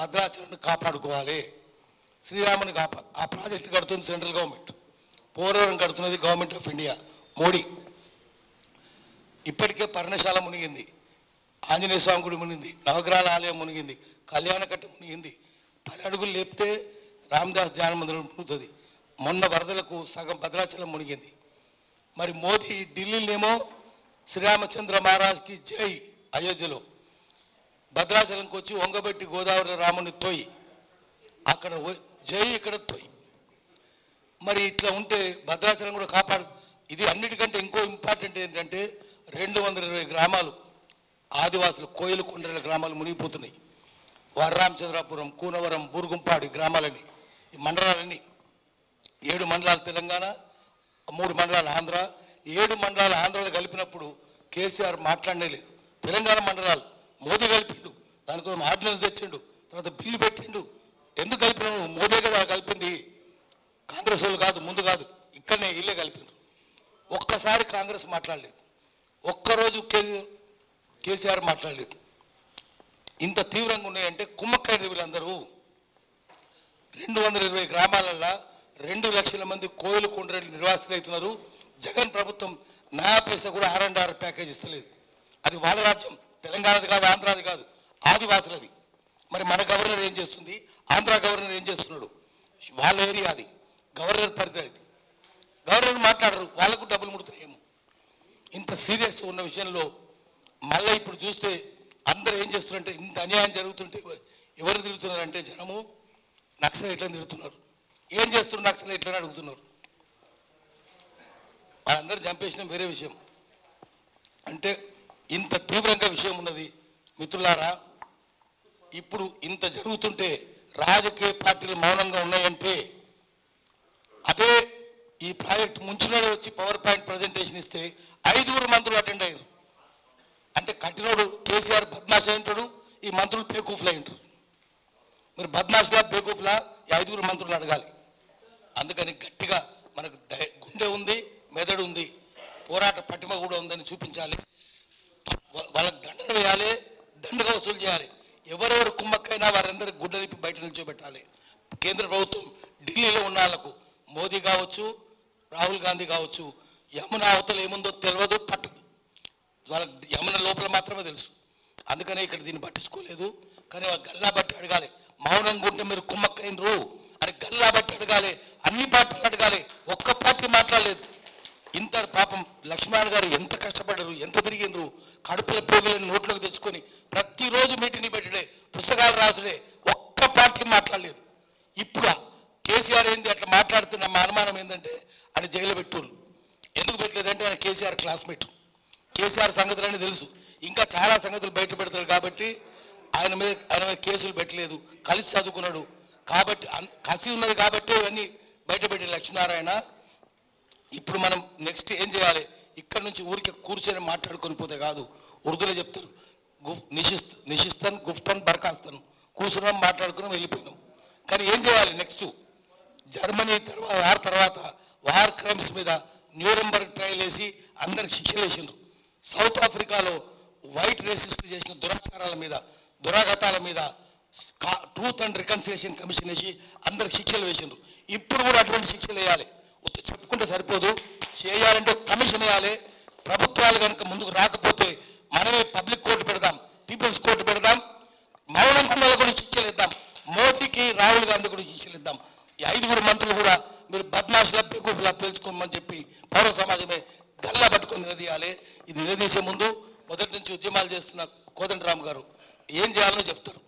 భద్రాచలాన్ని కాపాడుకోవాలి. శ్రీరాముని కాపా ఆ ప్రాజెక్ట్ కడుతుంది సెంట్రల్ గవర్నమెంట్. పోలవరం కడుతున్నది గవర్నమెంట్ ఆఫ్ ఇండియా. మోడీ. ఇప్పటికే పర్ణశాల మునిగింది. ఆంజనేయ స్వామి గుడి మునిగింది. నవగ్రహాల ఆలయం మునిగింది. కళ్యాణకట్ట మునిగింది. పది అడుగులు లేపితే రామదాస్ ధ్యాన మందిరం మునుగుతుంది. మొన్న వరదలకు సగం భద్రాచలం మునిగింది. మరి మోదీ ఢిల్లీనేమో శ్రీరామచంద్ర మహారాజ్కి జై అయోధ్యలో. భద్రాచలంకి వచ్చి వంగబెట్టి గోదావరి రాముని తోయి అక్కడ జై ఇక్కడ తోయి మరి ఇట్లా ఉంటే భద్రాచలం కూడా కాపాడు. ఇది అన్నిటికంటే ఇంకో ఇంపార్టెంట్ ఏంటంటే రెండు వందల ఇరవై గ్రామాలు ఆదివాసులు కోయిల కొండల గ్రామాలు మునిగిపోతున్నాయి. వరరామచంద్రాపురం కూనవరం బూరుగుంపాడు గ్రామాలని ఈ మండలాలన్నీ. ఏడు మండలాలు తెలంగాణ మూడు మండలాలు ఆంధ్ర. ఏడు మండలాలు ఆంధ్రలో కలిపినప్పుడు కేసీఆర్ మాట్లాడనే లేదు. తెలంగాణ మండలాలు మోదీ కలిపిండు. దానికోసం ఆర్డినెన్స్ తెచ్చిండు. తర్వాత బిల్లు పెట్టిండు. ఎందుకు కలిపినాడు మోదీ కదా కలిపింది. కాంగ్రెస్ వాళ్ళు కాదు ముందు కాదు. ఇక్కడనే ఇల్లే కలిపిండ్రు. ఒక్కసారి కాంగ్రెస్ మాట్లాడలేదు. ఒక్కరోజు కే కేసీఆర్ మాట్లాడలేదు. ఇంత తీవ్రంగా ఉన్నాయంటే కుమ్మక్కై వీళ్ళందరూ రెండు వందల ఇరవై గ్రామాలల్లో రెండు లక్షల మంది కోయిలు కొండ్రెడ్డి నిర్వాసితులు అవుతున్నారు. జగన్ ప్రభుత్వం నయా పైసా కూడా ఆర్ అండ్ ఆర్ ప్యాకేజ్ ఇస్తలేదు. అది వాళ్ళ రాజ్యం. తెలంగాణది కాదు ఆంధ్రాది కాదు. ఆదివాసులది. మరి మన గవర్నర్ ఏం చేస్తుంది? ఆంధ్ర గవర్నర్ ఏం చేస్తున్నాడు? వాళ్ళ ఏరియా అది. గవర్నర్ పరిధి అది గవర్నర్ మాట్లాడరు. వాళ్ళకు డబ్బులు ముడుతున్నాయేమో ఇంత సీరియస్ ఉన్న విషయంలో మళ్ళీ ఇప్పుడు చూస్తే అందరూ ఏం చేస్తున్నారంటే ఇంత అన్యాయం జరుగుతుంటే ఎవరు తిరుగుతున్నారంటే జనము నక్సలైట్లను తిరుగుతున్నారు ఏం చేస్తున్నారు నక్సలైట్లని అడుగుతున్నారు? వాళ్ళందరూ చంపేసిన వేరే విషయం. అంటే ఇంత తీవ్రంగా విషయం ఉన్నది మిత్రులారా ఇప్పుడు ఇంత జరుగుతుంటే రాజకీయ పార్టీలు మౌనంగా ఉన్నాయంటే అదే ఈ ప్రాజెక్ట్ ముంచినోడు వచ్చి పవర్ పాయింట్ ప్రజెంటేషన్ ఇస్తే ఐదుగురు మంత్రులు అటెండ్ అయ్యారు. అంటే కట్టినోడు కేసీఆర్ బద్మాష్ అయింటాడు ఈ మంత్రులు బేకూఫ్లు అయింటారు మీరు బద్మాష్లా బేకూఫ్లా? ఈ ఐదుగురు మంత్రులు అడగాలి. అందుకని గట్టిగా మనకు గుండె ఉంది మెదడు ఉంది పోరాట పటిమ కూడా ఉందని చూపించాలి. వాళ్ళకి దండన వేయాలి దండగా వసూలు చేయాలి. ఎవరెవరు కుమ్మక్కైనా వారందరూ గుడ్డలిపి బయట నిల్చోబెట్టాలి. కేంద్ర ప్రభుత్వం ఢిల్లీలో ఉన్న వాళ్ళకు మోదీ కావచ్చు రాహుల్ గాంధీ కావచ్చు యమున అవతల ఏముందో తెలియదు పట్టు వాళ్ళకి యమున లోపల మాత్రమే తెలుసు. అందుకనే ఇక్కడ దీన్ని పట్టించుకోలేదు. కానీ వాళ్ళు గల్లా బట్టి అడగాలి. మౌనంగా ఉంటే మీరు కుమ్మక్కైనరు. అని గల్లా బట్టి అడగాలి అన్ని పార్టీలు అడగాలి ఒక్క పార్టీ మాట్లాడలేదు ఇంత పాపం లక్ష్మణ్ గారు ఎంత కష్టపడ్డారు ఎంత తిరిగినరు కడుపుల పోగులను నోట్లోకి తెచ్చుకొని ప్రతిరోజు మీటింగ్ పెట్టడే పుస్తకాలు రాసుడే ఒక్క పార్టీ మాట్లాడలేదు. ఇప్పుడు కేసీఆర్ ఏంది అట్లా మాట్లాడుతున్న మా అనుమానం ఏంటంటే ఆయన జైలు పెట్టుళ్ళు. ఎందుకు పెట్టలేదంటే ఆయన కేసీఆర్ క్లాస్మేట్. కేసీఆర్ సంగతులన్నీ తెలుసు. ఇంకా చాలా సంగతులు బయట పెడతారు కాబట్టి ఆయన మీద ఆయన మీద కేసులు పెట్టలేదు. కలిసి చదువుకున్నాడు. కాబట్టి అన్- కసి ఉన్నది కాబట్టి ఇవన్నీ బయట పెట్టి లక్ష్మీనారాయణ. ఇప్పుడు మనం నెక్స్ట్ ఏం చేయాలి? ఇక్కడ నుంచి ఊరికి కూర్చొని మాట్లాడుకొని పోతే కాదు. ఉర్దూలో చెప్తారు గుఫ్ నిషిస్త్ నిషిస్తన్ గుఫ్తన్ బర్ఖాస్తాను కూర్చున్నాం మాట్లాడుకుని వెళ్ళిపోయినాం. కానీ ఏం చేయాలి నెక్స్ట్? జర్మనీ తర్వాత వార్ తర్వాత వార్ క్రైమ్స్ మీద న్యూరంబర్గ్ ట్రయల్ వేసి అందరికి శిక్షలు వేసిండ్రు. సౌత్ ఆఫ్రికాలో వైట్ రేసిస్ట్ చేసిన దురాచారాల మీద దురాఘాతాల మీద ట్రూత్ అండ్ రికన్సిలేషన్ కమిషన్ వేసి అందరికి శిక్షలు వేసిండ్రు. ఇప్పుడు కూడా అటువంటి శిక్షలు వేయాలి. చెప్పుకుంటే సరిపోదు. చేయాలంటే కమిషన్ వేయాలి. ప్రభుత్వాలు కనుక ముందుకు రాకపోతే మనమే పబ్లిక్ కోర్టు పెడదాం పీపుల్స్ కోర్టు పెడదాం మౌనం కుండల కూడా చూసేద్దాం మోదీకి రాహుల్ గాంధీ కూడా శిక్షలు ఈ ఐదుగురు మంత్రులు కూడా మీరు బద్మాషుల బెగుఫులా తెలుసుకోమని చెప్పి పౌర సమాజమే గల్లా పట్టుకొని నిలదీయాలి. ఇది నిలదీసే ముందు మొదటి నుంచి ఉద్యమాలు చేస్తున్న కోదండరామ్ గారు ఏం చేయాలో చెప్తారు.